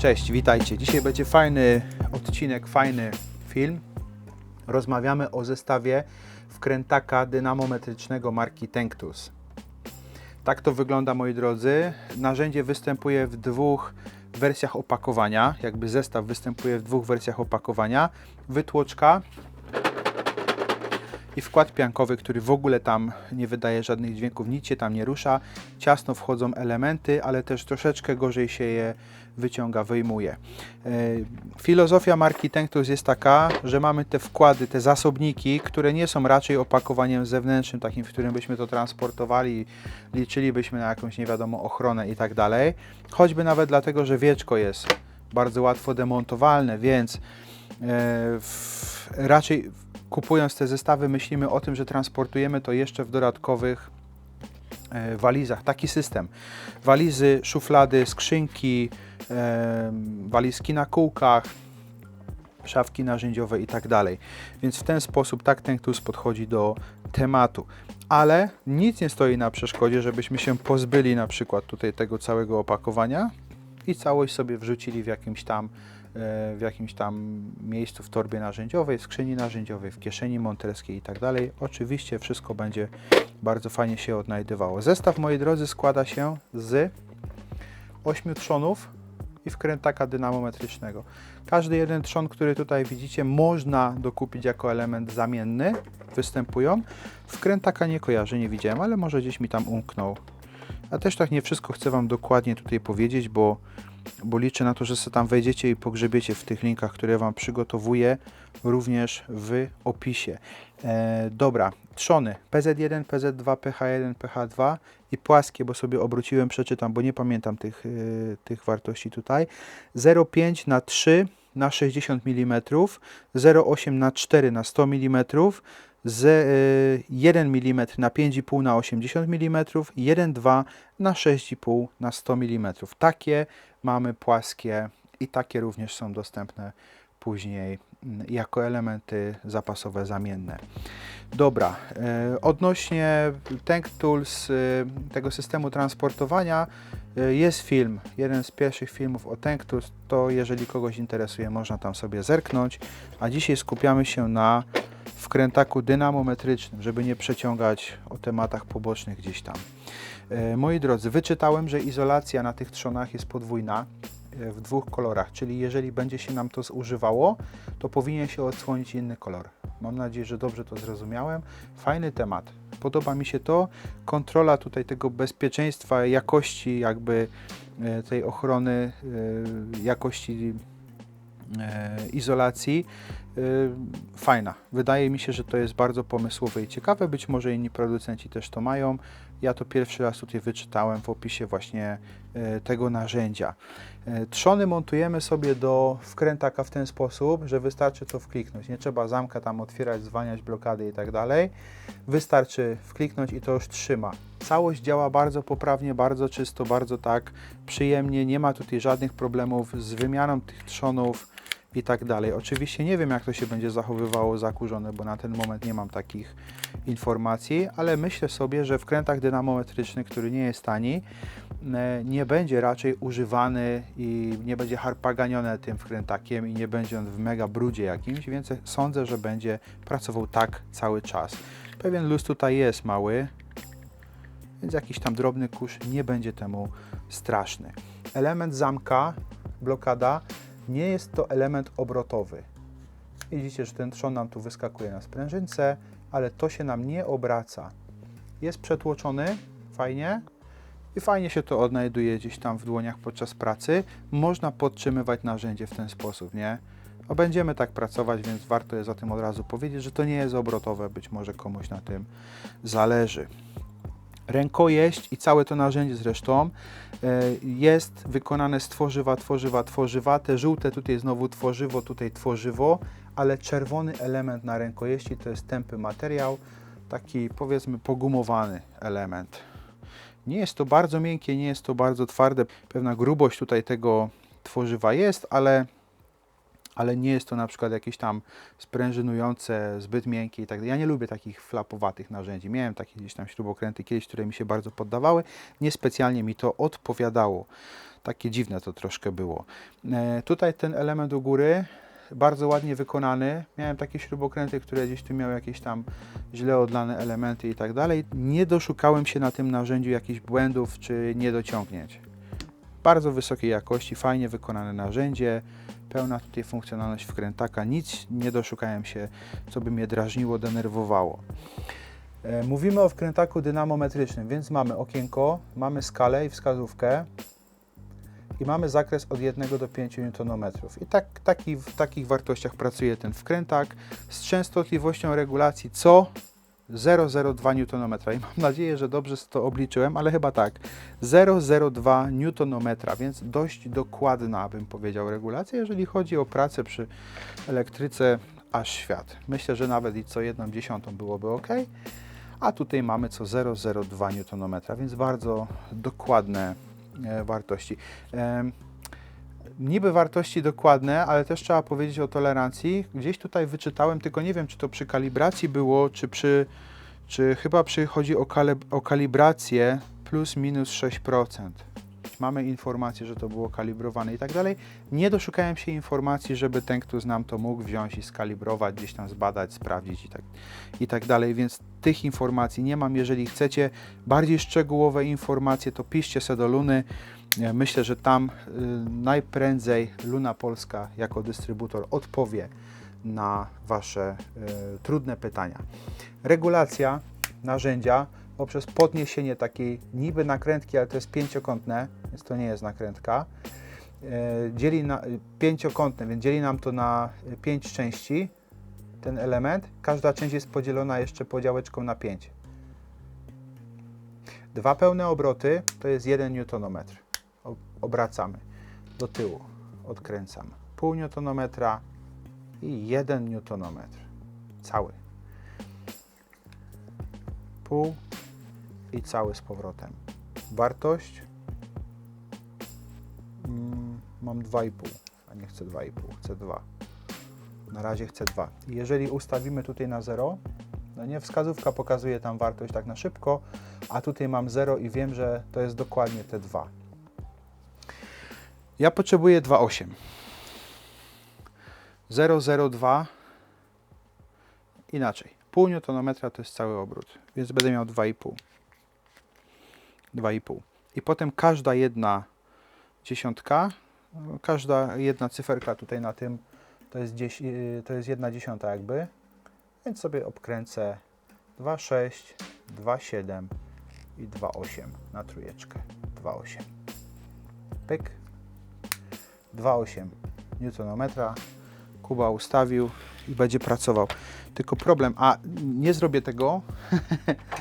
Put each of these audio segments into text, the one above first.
Cześć, witajcie. Dzisiaj będzie fajny odcinek, fajny film. Rozmawiamy o zestawie wkrętaka dynamometrycznego marki Tenctus. Tak to wygląda, moi drodzy. Narzędzie występuje w dwóch wersjach opakowania. Jakby zestaw występuje w dwóch wersjach opakowania. Wytłoczka i wkład piankowy, który w ogóle tam nie wydaje żadnych dźwięków, nic się tam nie rusza. Ciasno wchodzą elementy, ale też troszeczkę gorzej się je wyciąga, wyjmuje. E, Filozofia marki Tenctus jest taka, że mamy te wkłady, te zasobniki, które nie są raczej opakowaniem zewnętrznym, takim, w którym byśmy to transportowali, liczylibyśmy na jakąś nie wiadomo ochronę i tak dalej. Choćby nawet dlatego, że wieczko jest bardzo łatwo demontowalne, więc e, raczej kupując te zestawy myślimy o tym, że transportujemy to jeszcze w dodatkowych e, walizach. Taki system. Walizy, szuflady, skrzynki, walizki na kółkach, szafki narzędziowe i tak dalej. Więc w ten sposób tak Tenctus podchodzi do tematu. Ale nic nie stoi na przeszkodzie, żebyśmy się pozbyli na przykład tutaj tego całego opakowania i całość sobie wrzucili w jakimś tam w jakimś tam miejscu w torbie narzędziowej, w skrzyni narzędziowej, w kieszeni monterskiej i tak dalej. Oczywiście wszystko będzie bardzo fajnie się odnajdywało. Zestaw, moi drodzy, składa się z 8 trzonów i wkrętaka dynamometrycznego. Każdy jeden trzon, który tutaj widzicie, można dokupić jako element zamienny. Występują. Wkrętaka nie kojarzę, nie widziałem, ale może gdzieś mi tam umknął. A też tak nie wszystko chcę Wam dokładnie tutaj powiedzieć, bo, bo liczę na to, że sobie tam wejdziecie i pogrzebiecie w tych linkach, które Wam przygotowuję, również w opisie. E, dobra, trzony PZ1, PZ2, PH1, PH2 i płaskie, bo sobie obróciłem, przeczytam, bo nie pamiętam tych, y, tych wartości tutaj. 0,5 na 3 na 60 mm, 0,8 na 4 na 100 mm, z y, 1 mm na 5,5 na 80 mm, 1,2 na 6,5 na 100 mm. Takie mamy płaskie i takie również są dostępne później mm, jako elementy zapasowe zamienne. Dobra, e, odnośnie Tank Tools, e, tego systemu transportowania, e, jest film, jeden z pierwszych filmów o Tank Tools, to jeżeli kogoś interesuje, można tam sobie zerknąć, a dzisiaj skupiamy się na wkrętaku dynamometrycznym, żeby nie przeciągać o tematach pobocznych gdzieś tam. E, Moi drodzy, wyczytałem, że izolacja na tych trzonach jest podwójna e, w dwóch kolorach, czyli jeżeli będzie się nam to zużywało, to powinien się odsłonić inny kolor. Mam nadzieję, że dobrze to zrozumiałem. Fajny temat. Podoba mi się to. Kontrola tutaj tego bezpieczeństwa, jakości jakby e, tej ochrony, jakości izolacji fajna. Wydaje mi się, że to jest bardzo pomysłowe i ciekawe. Być może inni producenci też to mają. Ja to pierwszy raz tutaj wyczytałem w opisie właśnie y, tego narzędzia. Y, Trzony montujemy sobie do wkrętaka w ten sposób, że wystarczy to wkliknąć. Nie trzeba zamka tam otwierać, zwalniać blokady i tak dalej. Wystarczy wkliknąć i to już trzyma. Całość działa bardzo poprawnie, bardzo czysto, bardzo tak przyjemnie. Nie ma tutaj żadnych problemów z wymianą tych trzonów i tak dalej. Oczywiście nie wiem, jak to się będzie zachowywało zakurzone, bo na ten moment nie mam takich informacji, ale myślę sobie, że wkrętak dynamometryczny, który nie jest tani, e, nie będzie raczej używany i nie będzie harpaganione tym wkrętakiem i nie będzie on w mega brudzie jakimś, więc sądzę, że będzie pracował tak cały czas. Pewien luz tutaj jest mały, więc jakiś tam drobny kurz nie będzie temu straszny. Element zamka, blokada, nie jest to element obrotowy. Widzicie, że ten trzon nam tu wyskakuje na sprężynce, ale to się nam nie obraca. Jest przetłoczony, fajnie. I fajnie się to odnajduje gdzieś tam w dłoniach podczas pracy. Można podtrzymywać narzędzie w ten sposób, nie? No będziemy tak pracować, więc warto jest o tym od razu powiedzieć, że to nie jest obrotowe, być może komuś na tym zależy. Rękojeść i całe to narzędzie zresztą e, jest wykonane z tworzywa, tworzywa, tworzywa. Te żółte tutaj znowu tworzywo, tutaj tworzywo, ale czerwony element na rękojeści to jest tępy materiał, taki powiedzmy pogumowany element. Nie jest to bardzo miękkie, nie jest to bardzo twarde. Pewna grubość tutaj tego tworzywa jest, ale, ale nie jest to na przykład jakieś tam sprężynujące, zbyt miękkie i tak. Ja nie lubię takich flapowatych narzędzi. Miałem takie gdzieś tam śrubokręty kiedyś, które mi się bardzo poddawały. Niespecjalnie mi to odpowiadało. Takie dziwne to troszkę było. E, tutaj ten element u góry bardzo ładnie wykonany. Miałem takie śrubokręty, które gdzieś tu miały jakieś tam źle odlane elementy i tak dalej. Nie doszukałem się na tym narzędziu jakichś błędów czy niedociągnięć. Bardzo wysokiej jakości, fajnie wykonane narzędzie, pełna tutaj funkcjonalność wkrętaka, nic nie doszukałem się, co by mnie drażniło, denerwowało. E, Mówimy o wkrętaku dynamometrycznym, więc mamy okienko, mamy skalę i wskazówkę i mamy zakres od 1 do 5 Nm. I tak, taki, w takich wartościach pracuje ten wkrętak z częstotliwością regulacji co 0,02 Nm. I mam nadzieję, że dobrze to obliczyłem, ale chyba tak. 0,02 Nm, więc dość dokładna, bym powiedział, regulacja, jeżeli chodzi o pracę przy elektryce aż świat. Myślę, że nawet i co 1 dziesiątą byłoby ok. A tutaj mamy co 0,02 Nm, więc bardzo dokładne e, wartości. Niby wartości dokładne, ale też trzeba powiedzieć o tolerancji. Gdzieś tutaj wyczytałem, tylko nie wiem, czy to przy kalibracji było, czy przy, czy chyba przy, chodzi o, kale, o kalibrację plus minus 6%. Mamy informację, że to było kalibrowane i tak dalej. Nie doszukałem się informacji, żeby ten, kto znam to mógł wziąć i skalibrować, gdzieś tam zbadać, sprawdzić i tak, i tak dalej, więc tych informacji nie mam. Jeżeli chcecie bardziej szczegółowe informacje, to piszcie se do Luny. Myślę, że tam y, najprędzej Luna Polska jako dystrybutor odpowie na Wasze y, trudne pytania. Regulacja narzędzia poprzez podniesienie takiej niby nakrętki, ale to jest pięciokątne, więc to nie jest nakrętka. E, Dzieli na, y, pięciokątne, więc dzieli nam to na y, pięć części ten element. Każda część jest podzielona jeszcze podziałeczką na 5. Dwa pełne obroty to jest 1 Nm. Obracamy do tyłu, odkręcam. Pół newtonometra i 1 newtonometr. Cały. Pół i cały z powrotem. Wartość mm, mam 2,5, a nie chcę 2,5, chcę 2. Na razie chcę 2. I jeżeli ustawimy tutaj na 0, no nie, wskazówka pokazuje tam wartość tak na szybko, a tutaj mam 0 i wiem, że to jest dokładnie te 2. Ja potrzebuję 2,8. 0,02 inaczej. Pół newtonometra to jest cały obrót, więc będę miał 2,5. 2,5. I potem każda jedna dziesiątka, no, każda jedna cyferka tutaj na tym to jest, dzies- yy, to jest jedna dziesiąta jakby, więc sobie obkręcę 2,6, 2,7 i 2,8 na trójeczkę. 2,8. Pyk. 2,8 newtonometra. Kuba ustawił i będzie pracował. Tylko problem, a nie zrobię tego,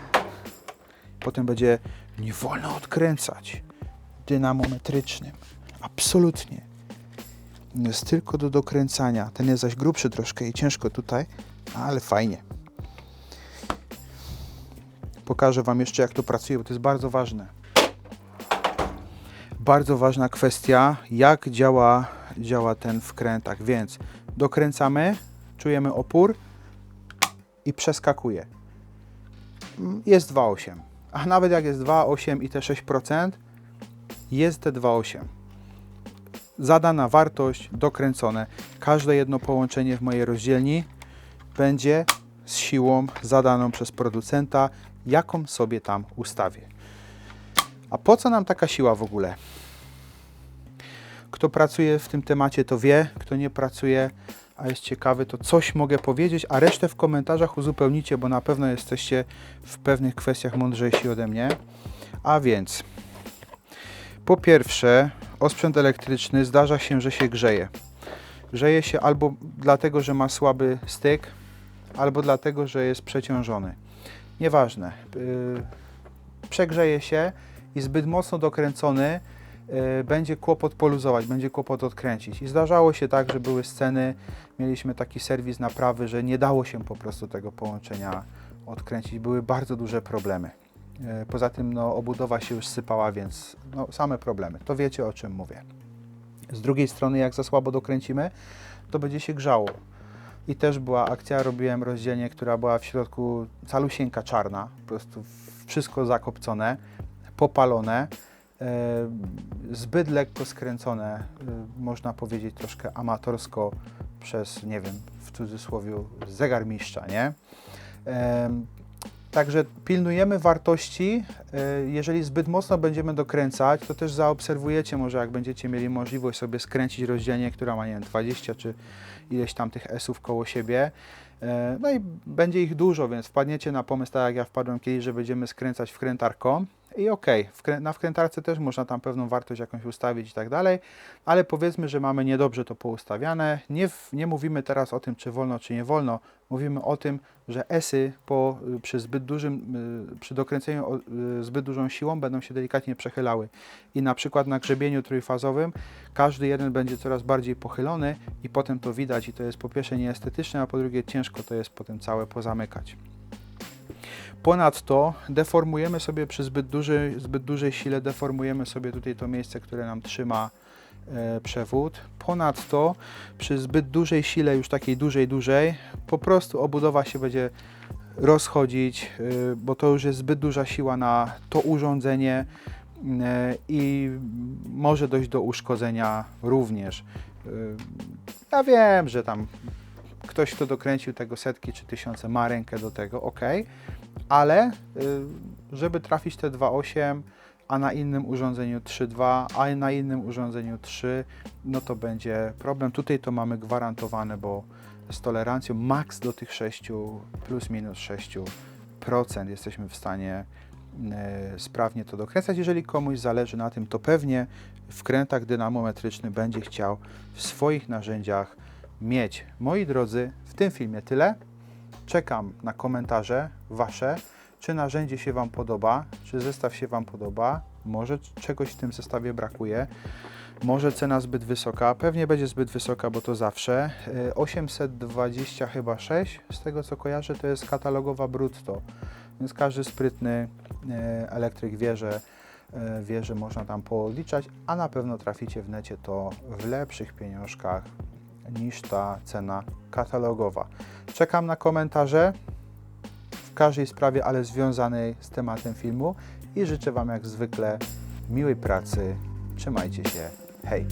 potem będzie nie wolno odkręcać dynamometrycznym. Absolutnie. Jest tylko do dokręcania. Ten jest zaś grubszy troszkę i ciężko tutaj, ale fajnie. Pokażę Wam jeszcze, jak to pracuje, bo to jest bardzo ważne. Bardzo ważna kwestia, jak działa, działa ten wkrętak. Więc dokręcamy, czujemy opór i przeskakuje. Jest 2,8. A nawet jak jest 2,8 i te 6%, jest te 2,8 zadana wartość dokręcone. Każde jedno połączenie w mojej rozdzielni będzie z siłą zadaną przez producenta, jaką sobie tam ustawię. A po co nam taka siła w ogóle? Kto pracuje w tym temacie, to wie, kto nie pracuje, a jest ciekawy, to coś mogę powiedzieć, a resztę w komentarzach uzupełnicie, bo na pewno jesteście w pewnych kwestiach mądrzejsi ode mnie. A więc, po pierwsze, osprzęt elektryczny zdarza się, że się grzeje. Grzeje się albo dlatego, że ma słaby styk, albo dlatego, że jest przeciążony. Nieważne. Yy, przegrzeje się i zbyt mocno dokręcony będzie kłopot poluzować, będzie kłopot odkręcić. I zdarzało się tak, że były sceny, mieliśmy taki serwis naprawy, że nie dało się po prostu tego połączenia odkręcić. Były bardzo duże problemy. Yy, Poza tym no, obudowa się już sypała, więc no, same problemy. To wiecie o czym mówię. Z drugiej strony, jak za słabo dokręcimy, to będzie się grzało. I też była akcja, robiłem rozdzielnie, która była w środku calusieńka czarna, po prostu wszystko zakopcone, popalone, zbyt lekko skręcone, e, można powiedzieć troszkę amatorsko przez, nie wiem, w cudzysłowie zegarmistrza, nie? Em, Także pilnujemy wartości. E, Jeżeli zbyt mocno będziemy dokręcać, to też zaobserwujecie może, jak będziecie mieli możliwość sobie skręcić rozdzielnie, która ma, nie wiem, 20 czy ileś tam tych S-ów koło siebie. E, No i będzie ich dużo, więc wpadniecie na pomysł, tak jak ja wpadłem kiedyś, że będziemy skręcać wkrętarką. I wkrę- na wkrętarce też można tam pewną wartość jakąś ustawić i tak dalej, ale powiedzmy, że mamy niedobrze to poustawiane. Nie, w, nie mówimy teraz o tym, czy wolno, czy nie wolno. Mówimy o tym, że esy po, y, przy zbyt dużym, y, przy dokręceniu y, zbyt dużą siłą będą się delikatnie przechylały. I na przykład na grzebieniu trójfazowym każdy jeden będzie coraz bardziej pochylony i potem to widać i to jest po pierwsze nieestetyczne, a po drugie ciężko to jest potem całe pozamykać. Ponadto deformujemy sobie przy zbyt, duży, zbyt dużej sile, deformujemy sobie tutaj to miejsce, które nam trzyma e, przewód. Ponadto przy zbyt dużej sile, już takiej dużej, dużej, po prostu obudowa się będzie rozchodzić, y, bo to już jest zbyt duża siła na to urządzenie y, i może dojść do uszkodzenia również. Ja wiem, że tam ktoś, kto dokręcił tego setki czy tysiące, ma rękę do tego, ok, ale y, żeby trafić te 2,8, a na innym urządzeniu 3,2, a na innym urządzeniu 3, no to będzie problem. Tutaj to mamy gwarantowane, bo z tolerancją max do tych 6, plus minus 6% jesteśmy w stanie e, sprawnie to dokręcać. Jeżeli komuś zależy na tym, to pewnie wkrętak dynamometryczny będzie chciał w swoich narzędziach mieć. Moi drodzy, w tym filmie tyle. Czekam na komentarze Wasze, czy narzędzie się Wam podoba, czy zestaw się Wam podoba, może czegoś w tym zestawie brakuje, może cena zbyt wysoka, pewnie będzie zbyt wysoka, bo to zawsze. E, 820 chyba 6, z tego co kojarzę, to jest katalogowa brutto, więc każdy sprytny e, elektryk wie, że e, wie, że można tam poodliczać, a na pewno traficie w necie to w lepszych pieniążkach niż ta cena katalogowa. Czekam na komentarze w każdej sprawie, ale związanej z tematem filmu i życzę Wam jak zwykle miłej pracy. Trzymajcie się. Hej!